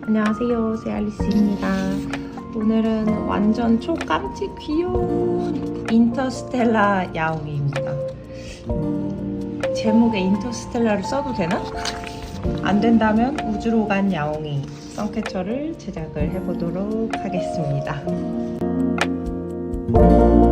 안녕하세요, 세알리스입니다. 오늘은 완전 초깜찍 귀여운 인터스텔라 야옹이입니다. 제목에 인터스텔라를 써도 되나? 안 된다면 우주로 간 야옹이 썬캐쳐를 제작을 해보도록 하겠습니다. Thank you.